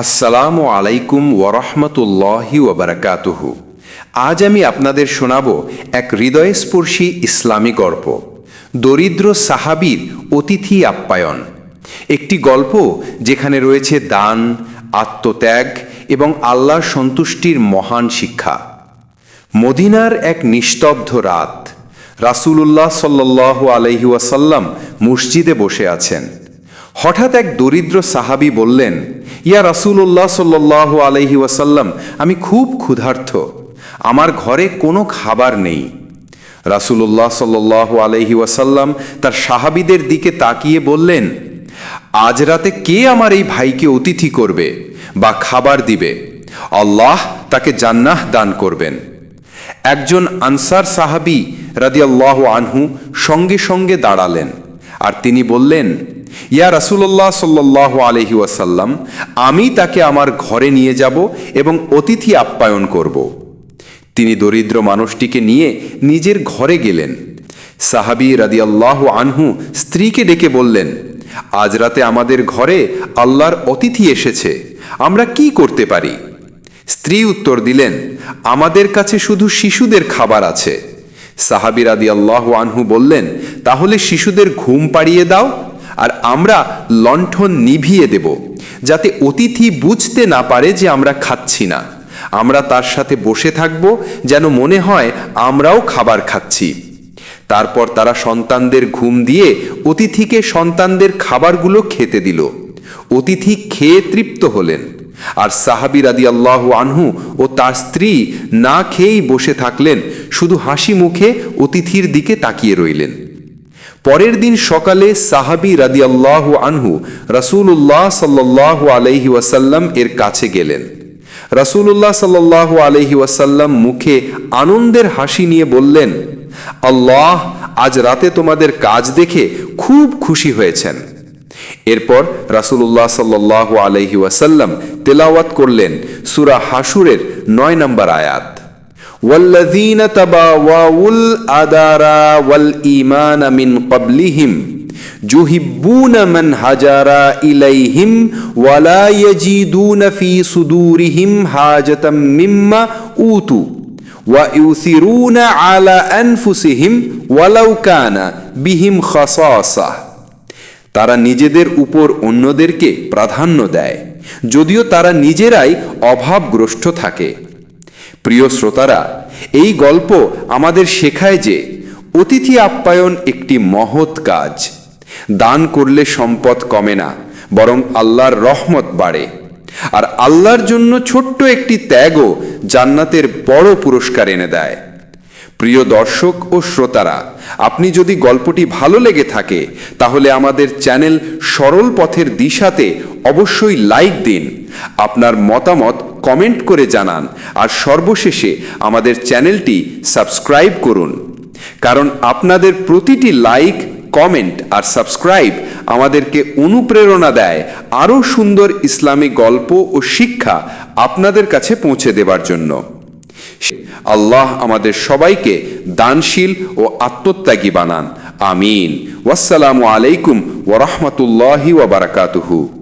আসসালামু আলাইকুম ওরহমতুল্লাহি ওবরাকাতুহু আজ আমি আপনাদের শোনাব এক হৃদয়স্পর্শী ইসলামী গল্প। দরিদ্র সাহাবীর অতিথি আপ্যায়ন। একটি গল্প যেখানে রয়েছে দান, আত্মত্যাগ এবং আল্লাহর সন্তুষ্টির মহান শিক্ষা। মদিনার এক নিস্তব্ধ রাত। রাসূলুল্লাহ সাল্লাহ আলহি ওয়াসাল্লাম মসজিদে বসে আছেন। হঠাৎ এক দরিদ্র সাহাবি বললেন, ইয়া রাসূলুল্লাহ সাল্লাহ আলহি ওয়াসাল্লাম, আমি খুব ক্ষুধার্থ আমার ঘরে কোনো খাবার নেই। রাসূলুল্লাহ সাল্লাহ আলহি ওয়াসাল্লাম তার সাহাবিদের দিকে তাকিয়ে বললেন, আজ রাতে কে আমার এই ভাইকে অতিথি করবে বা খাবার দিবে? আল্লাহ তাকে জান্নাহ দান করবেন। একজন আনসার সাহাবি রাদিয়াল্লাহ আনহু সঙ্গে সঙ্গে দাঁড়ালেন আর তিনি বললেন ইয়া রাসূলুল্লাহ সাল্লাহ আলহি ওয়াসাল্লাম, আমি তাকে আমার ঘরে নিয়ে যাব এবং অতিথি আপ্যায়ন করব। তিনি দরিদ্র মানুষটিকে নিয়ে নিজের ঘরে গেলেন। সাহাবি রাদিয়াল্লাহ আনহু স্ত্রীকে ডেকে বললেন, আজ রাতে আমাদের ঘরে আল্লাহর অতিথি এসেছে, আমরা কি করতে পারি? স্ত্রী উত্তর দিলেন, আমাদের কাছে শুধু শিশুদের খাবার আছে। সাহাবি রাদি আল্লাহ আনহু বললেন, তাহলে শিশুদের ঘুম পাড়িয়ে দাও আর আমরা লণ্ঠন নিভিয়ে দেব, যাতে অতিথি বুঝতে না পারে যে আমরা খাচ্ছি না। আমরা তার সাথে বসে থাকব, যেন মনে হয় আমরাও খাবার খাচ্ছি। তারপর তারা সন্তানদের ঘুম দিয়ে অতিথিকে সন্তানদের খাবারগুলো খেতে দিল। অতিথি খেয়ে তৃপ্ত হলেন। আর সাহাবি রাদি আল্লাহ আনহু ও তার স্ত্রী না খেয়েই বসে থাকলেন, শুধু হাসি মুখে অতিথির দিকে তাকিয়ে রইলেন। পরের দিন সকালে সাহাবি রাদি আল্লাহ আনহু রাসুল্লাহ সাল্লাহ আলহি ওয়াসাল্লাম এর কাছে গেলেন। রাসুল্লাহ সাল্লাহ আলহি ওয়াসাল্লাম মুখে আনন্দের হাসি নিয়ে বললেন, আল্লাহ, আজ রাতে তোমাদের কাজ দেখে খুব খুশি হয়েছেন। এরপর রাসুল্লাহ সাল্লাহ আলহি ওয়াসাল্লাম তেলাওয়াত করলেন সুরা হাসুরের নয় নম্বর আয়াত। والذين تباووا الأدار والإيمان من قبلهم يحبون من هجر إليهم ولا يجدون في صدورهم حاجة مما أوتوا ويؤثرون على أنفسهم ولو كان بهم خصاصة তারা নিজেদের উপর অন্যদেরকে প্রাধান্য দেয় যদিও তারা নিজেরাই অভাবগ্রস্ত থাকে প্রিয় শ্রোতারা, এই গল্প আমাদের শেখায় যে অতিথি আপ্যায়ন একটি মহৎ কাজ। দান করলে সম্পদ কমে না, বরং আল্লাহর রহমত বাড়ে। আর আল্লাহর জন্য ছোট্ট একটি ত্যাগও জান্নাতের বড় পুরস্কার এনে দেয়। প্রিয় দর্শক ও শ্রোতারা, আপনি যদি গল্পটি ভালো লেগে থাকে, তাহলে আমাদের চ্যানেল সরল পথের দিশাতে অবশ্যই লাইক দিন। আপনার মতামত কমেন্ট করে জানান। আর সর্বশেষে আমাদের চ্যানেলটি সাবস্ক্রাইব করুন। কারণ আপনাদের প্রতিটি লাইক, কমেন্ট আর সাবস্ক্রাইব আমাদেরকে অনুপ্রেরণা দেয় আরও সুন্দর ইসলামী গল্প ও শিক্ষা আপনাদের কাছে পৌঁছে দেবার জন্য। আল্লাহ আমাদের সবাইকে দানশীল ও আত্মত্যাগী বানান। আমিন। ওয়াসসালামু আলাইকুম ওরহমতুল্লাহি ওবরাকাতুহু